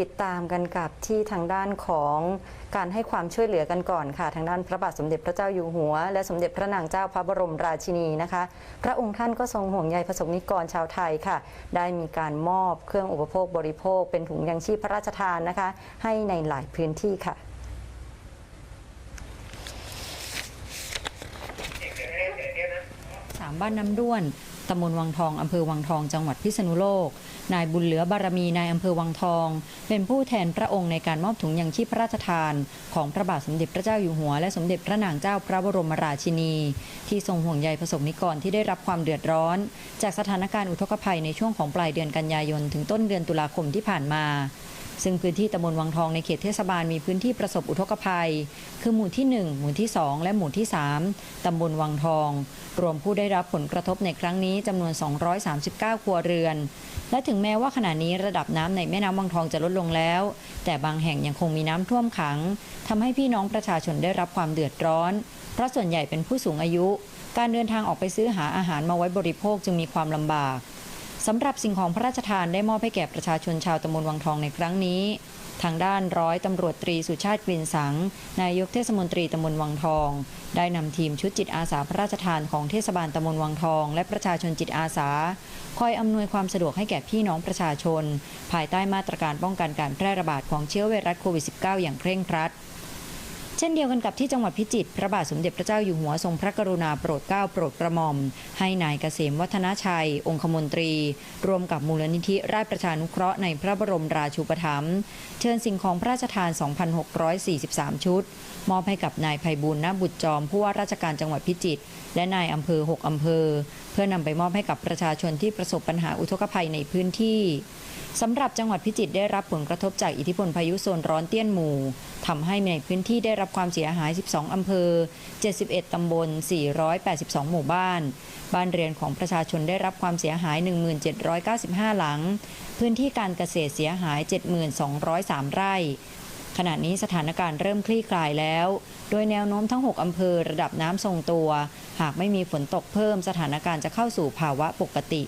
ติดตามกันกับที่ทางด้านของการให้ความช่วยเหลือกันก่อนค่ะ ทางด้านพระบาทสมเด็จพระเจ้าอยู่หัว และสมเด็จพระนางเจ้าพระบรมราชินีนะคะ พระองค์ท่านก็ทรงห่วงใยประสงนิกรชาวไทยค่ะ ได้มีการมอบเครื่องอุปโภคบริโภค เป็นถุงยังชีพพระราชทานนะคะ ให้ในหลายพื้นที่ค่ะ สามบ้านน้ำด้วนตำบลวังทองอำเภอวังทองจังหวัดพิษณุโลก นายบุญเหลือบารมีนายอำเภอวังทอง เป็นผู้แทนพระองค์ในการมอบถุงยังชีพพระราชทาน ของพระบาทสมเด็จพระเจ้าอยู่หัว และสมเด็จพระนางเจ้าพระบรมราชินี ที่ทรงห่วงใยประสบนิกรที่ได้รับความเดือดร้อน จากสถานการณ์อุทกภัยในช่วงของปลายเดือนกันยายนถึงต้นเดือนตุลาคมที่ผ่านมา ซึ่งพื้นที่ตำบลวังทองในเขตเทศบาลมีพื้นที่ประสบอุทกภัย คือหมู่ที่ 1 หมู่ที่ 2 และหมู่ที่ 3 ตำบลวังทอง รวมผู้ได้รับผลกระทบในครั้งนี้จำนวน 239 ครัวเรือน และถึงแม้ว่าขณะนี้ระดับน้ำในแม่น้ำวังทองจะลดลงแล้ว แต่บางแห่งยังคงมีน้ำท่วมขังทำให้พี่น้องประชาชนได้รับความเดือดร้อน เพราะส่วนใหญ่เป็นผู้สูงอายุ การเดินทางออกไปซื้อหาอาหารมาไว้บริโภคจึงมีความลำบาก สำหรับสิ่งของพระราชทานได้มอบให้แก่ประชาชนชาวตำบลวังทองในครั้งนี้ ทางด้านร้อยตำรวจตรีสุชาติกลิ่นสัง นายกเทศมนตรีตำบลวังทอง ได้นำทีมชุดจิตอาสาพระราชทานของเทศบาลตำบลวังทอง และประชาชนจิตอาสา คอยอำนวยความสะดวกให้แก่พี่น้องประชาชน ภายใต้มาตรการป้องกันการแพร่ระบาดของเชื้อไวรัสโควิด -19 อย่างเคร่งครัด เช่นเดียวกันกับที่จังหวัดพิจิตรพระบาทสมเด็จพระเจ้าอยู่หัวทรงพระกรุณาโปรดเกล้าโปรดกระหม่อม ให้นายเกษมวัฒนาชัย องคมนตรี ร่วมกับมูลนิธิราชประชานุเคราะห์ในพระบรมราชูปถัมภ์เชิญสิ่งของพระราชทาน 2,643 ชุด มอบให้กับนายภัยบุญนาบุตรจอมผู้ว่าราชการจังหวัดพิจิตรและนายอำเภอ 6 อำเภอ พื่อนำไปมอบให้กับประชาชนที่ประสบปัญหาอุทกภัยในพื้นที่สำหรับจังหวัดพิจิตรได้รับผลกระทบจากอิทธิพลพายุโซนร้อนเตี้ยนหมู่ทำให้ในพื้นที่ได้รับความเสียหาย 12 อำเภอ 71 ตำบล 482 หมู่บ้าน บ้านเรือนของประชาชนได้รับความเสียหาย 1795 หลัง พื้นที่การเกษตรเสียหาย 7203 ไร่ ขณะนี้สถานการณ์เริ่มคลี่คลายแล้ว โดยแนวโน้มทั้ง 6 อำเภอระดับน้ำทรงตัว หากไม่มีฝนตกเพิ่มสถานการณ์จะเข้าสู่ภาวะปกติ